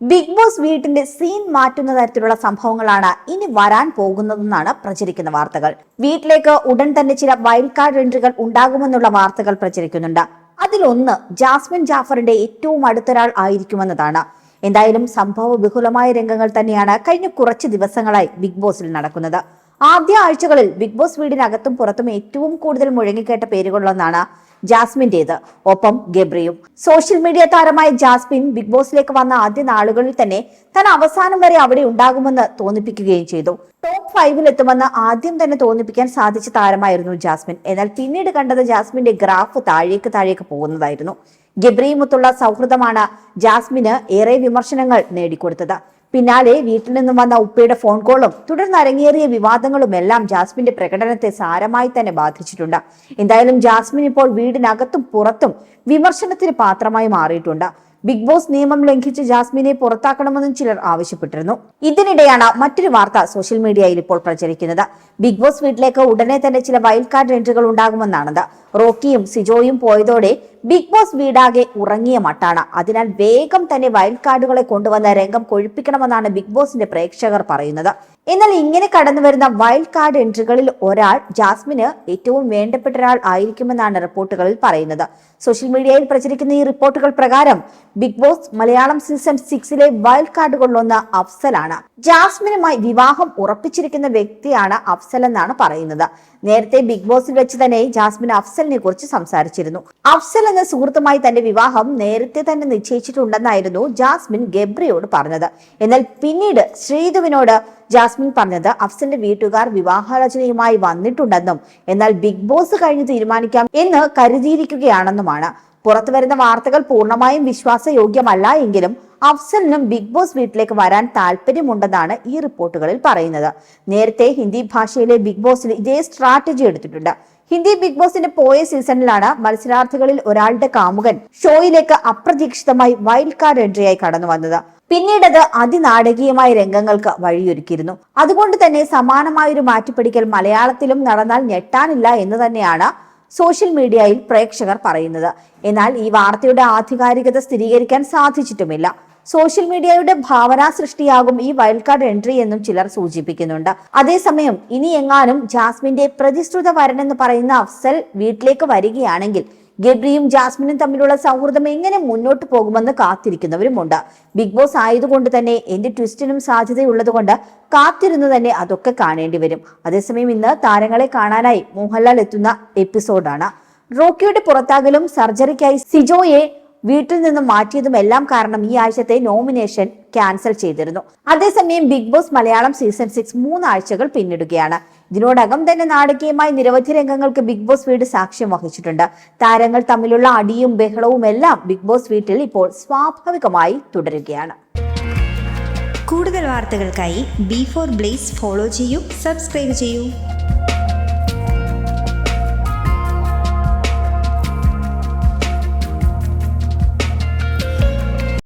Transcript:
Big boss വീട്ടിന്റെ scene മാറ്റുന്ന തരത്തിലുള്ള സംഭവങ്ങളാണ് ഇനി വരാൻ പോകുന്നതെന്നാണ് പ്രചരിക്കുന്ന വാർത്തകൾ. വീട്ടിലേക്ക് ഉടൻ തന്നെ ചില വൈൽഡ് കാർഡ് എൻട്രികൾ ഉണ്ടാകുമെന്നുള്ള വാർത്തകൾ പ്രചരിക്കുന്നുണ്ട്. അതിലൊന്ന് ജാസ്മിൻ ജാഫറിന്റെ ഏറ്റവും അടുത്തൊരാൾ ആയിരിക്കുമെന്നതാണ്. എന്തായാലും സംഭവ ബഹുലമായ രംഗങ്ങൾ തന്നെയാണ് കഴിഞ്ഞ കുറച്ച് ദിവസങ്ങളായി ബിഗ് ബോസിൽ നടക്കുന്നത്. ആദ്യ ആഴ്ചകളിൽ ബിഗ് ബോസ് വീടിനകത്തും പുറത്തും ഏറ്റവും കൂടുതൽ മുഴങ്ങിക്കേട്ട പേരുകളിലൊന്നാണ് ജാസ്മിന്റേത് ഒപ്പം ഗബ്രിയും. സോഷ്യൽ മീഡിയ താരമായ ജാസ്മിൻ ബിഗ് ബോസിലേക്ക് വന്ന ആദ്യ നാളുകളിൽ തന്നെ താൻ അവസാനം വരെ അവിടെ ഉണ്ടാകുമെന്ന് തോന്നിപ്പിക്കുകയും ചെയ്തു. ടോപ്പ് ഫൈവിൽ എത്തുമെന്ന് ആദ്യം തന്നെ തോന്നിപ്പിക്കാൻ സാധിച്ച താരമായിരുന്നു ജാസ്മിൻ. എന്നാൽ പിന്നീട് കണ്ടത് ജാസ്മിന്റെ ഗ്രാഫ് താഴേക്ക് താഴേക്ക് പോകുന്നതായിരുന്നു. ഗബ്രിയുമൊത്തുള്ള സൗഹൃദമാണ് ജാസ്മിന് ഏറെ വിമർശനങ്ങൾ നേടിക്കൊടുത്തത്. പിന്നാലെ വീട്ടിൽ നിന്നും വന്ന ഉപ്പയുടെ ഫോൺ കോളും തുടർന്ന് അരങ്ങേറിയ വിവാദങ്ങളും എല്ലാം ജാസ്മിന്റെ പ്രകടനത്തെ സാരമായി തന്നെ ബാധിച്ചിട്ടുണ്ട്. എന്തായാലും ജാസ്മിൻ ഇപ്പോൾ വീടിനകത്തും പുറത്തും വിമർശനത്തിന് പാത്രമായി മാറിയിട്ടുണ്ട്. ബിഗ് ബോസ് നിയമം ലംഘിച്ച് ജാസ്മിനെ പുറത്താക്കണമെന്നും ചിലർ ആവശ്യപ്പെട്ടിരുന്നു. ഇതിനിടെയാണ് മറ്റൊരു വാർത്ത സോഷ്യൽ മീഡിയയിൽ ഇപ്പോൾ പ്രചരിക്കുന്നത്. ബിഗ് ബോസ് വീട്ടിലേക്ക് ഉടനെ തന്നെ ചില വൈൽഡ് കാർഡ് എൻട്രികൾ ഉണ്ടാകുമെന്നാണത്. റോക്കിയും സിജോയും പോയതോടെ ബിഗ് ബോസ് വീടാകെ ഉറങ്ങിയ മട്ടാണ്. അതിനാൽ വേഗം തന്നെ വൈൽഡ് കാർഡുകളെ കൊണ്ടുവന്ന രംഗം കൊഴിപ്പിക്കണമെന്നാണ് ബിഗ് ബോസിന്റെ പ്രേക്ഷകർ പറയുന്നത്. എന്നാൽ ഇങ്ങനെ കടന്നു വരുന്ന വൈൽഡ് കാർഡ് എൻട്രികളിൽ ഒരാൾ ജാസ്മിന് ഏറ്റവും വേണ്ടപ്പെട്ട ഒരാൾ ആയിരിക്കുമെന്നാണ് റിപ്പോർട്ടുകളിൽ പറയുന്നത്. സോഷ്യൽ മീഡിയയിൽ പ്രചരിക്കുന്ന ഈ റിപ്പോർട്ടുകൾ പ്രകാരം ബിഗ് ബോസ് മലയാളം സീസൺ സിക്സിലെ വൈൽഡ് കാർഡുകളിലൊന്ന് അഫ്സലാണ്. ജാസ്മിനുമായി വിവാഹം ഉറപ്പിച്ചിരിക്കുന്ന വ്യക്തിയാണ് അഫ്സൽ എന്നാണ് പറയുന്നത്. നേരത്തെ ബിഗ് ബോസിൽ വെച്ച് തന്നെ ജാസ്മിൻ അഫ്സലിനെ കുറിച്ച് സംസാരിച്ചിരുന്നു. അഫ്സൽ എന്ന സുഹൃത്തുമായി തന്റെ വിവാഹം നേരത്തെ തന്നെ നിശ്ചയിച്ചിട്ടുണ്ടെന്നായിരുന്നു ജാസ്മിൻ ഗബ്രിയോട് പറഞ്ഞത്. എന്നാൽ പിന്നീട് ശ്രീധുവിനോട് ജാസ്മിൻ പറഞ്ഞത് അഫ്സലിന്റെ വീട്ടുകാർ വിവാഹാലോചനയുമായി വന്നിട്ടുണ്ടെന്നും എന്നാൽ ബിഗ് ബോസ് കഴിഞ്ഞ് തീരുമാനിക്കാം എന്ന് കരുതിയിരിക്കുകയാണെന്നുമാണ്. പുറത്തു വരുന്ന വാർത്തകൾ പൂർണമായും വിശ്വാസയോഗ്യമല്ല എങ്കിലും അഫ്സലിനും ബിഗ് ബോസ് വീട്ടിലേക്ക് വരാൻ താല്പര്യമുണ്ടെന്നാണ് ഈ റിപ്പോർട്ടുകളിൽ പറയുന്നത്. നേരത്തെ ഹിന്ദി ഭാഷയിലെ ബിഗ് ബോസിൽ ഇതേ സ്ട്രാറ്റജി എടുത്തിട്ടുണ്ട്. ഹിന്ദി ബിഗ് ബോസിന്റെ പോയ സീസണിലാണ് മത്സരാർത്ഥികളിൽ ഒരാളുടെ കാമുകൻ ഷോയിലേക്ക് അപ്രതീക്ഷിതമായി വൈൽഡ് കാർഡ് എൻട്രിയായി കടന്നു വന്നത്. പിന്നീട് അത് അതിനാടകീയമായ രംഗങ്ങൾക്ക് വഴിയൊരുക്കിയിരുന്നു. അതുകൊണ്ട് തന്നെ സമാനമായൊരു മാറ്റിപ്പിടിക്കൽ മലയാളത്തിലും നടന്നാൽ ഞെട്ടാനില്ല എന്ന് തന്നെയാണ് സോഷ്യൽ മീഡിയയിൽ പ്രേക്ഷകർ പറയുന്നത്. എന്നാൽ ഈ വാർത്തയുടെ ആധികാരികത സ്ഥിരീകരിക്കാൻ സാധിച്ചിട്ടുമില്ല. സോഷ്യൽ മീഡിയയുടെ ഭാവനാ സൃഷ്ടിയാകും ഈ വൈൽഡ് കാർഡ് എൻട്രി എന്നും ചിലർ സൂചിപ്പിക്കുന്നുണ്ട്. അതേസമയം ഇനി എങ്ങാനും ജാസ്മിന്റെ പ്രതിശ്രുത വരനെന്ന് പറയുന്ന അഫ്സൽ വീട്ടിലേക്ക് വരികയാണെങ്കിൽ ഗബ്രിയും ജാസ്മിനും തമ്മിലുള്ള സൗഹൃദം എങ്ങനെ മുന്നോട്ട് പോകുമെന്ന് കാത്തിരിക്കുന്നവരുമുണ്ട്. ബിഗ് ബോസ് ആയതുകൊണ്ട് തന്നെ എന്റെ ട്വിസ്റ്റിനും സാധ്യതയുള്ളതുകൊണ്ട് കാത്തിരുന്നു തന്നെ അതൊക്കെ കാണേണ്ടി വരും. അതേസമയം ഇന്ന് താരങ്ങളെ കാണാനായി മോഹൻലാൽ എത്തുന്ന എപ്പിസോഡാണ്. റോക്കിയുടെ പുറത്താകലും സർജറിക്കായി സിജോയെ വീട്ടിൽ നിന്നും മാറ്റിയതും എല്ലാം കാരണം ഈ ആഴ്ചത്തെ നോമിനേഷൻ ക്യാൻസൽ ചെയ്തിരുന്നു. അതേസമയം Big Boss Malayalam season six മൂന്നാഴ്ചകൾ പിന്നിടുകയാണ്. ഇതിനോടകം തന്നെ നാടകീയമായി നിരവധി രംഗങ്ങൾക്ക് ബിഗ് ബോസ് വീട് സാക്ഷ്യം വഹിച്ചിട്ടുണ്ട്. താരങ്ങൾ തമ്മിലുള്ള അടിയും ബഹളവും എല്ലാം ബിഗ് ബോസ് വീട്ടിൽ ഇപ്പോൾ സ്വാഭാവികമായി തുടരുകയാണ്. കൂടുതൽ വാർത്തകൾക്കായി ബി ഫോർ ബ്ലേസ് ഫോളോ ചെയ്യൂ സബ്സ്ക്രൈബ് ചെയ്യൂ.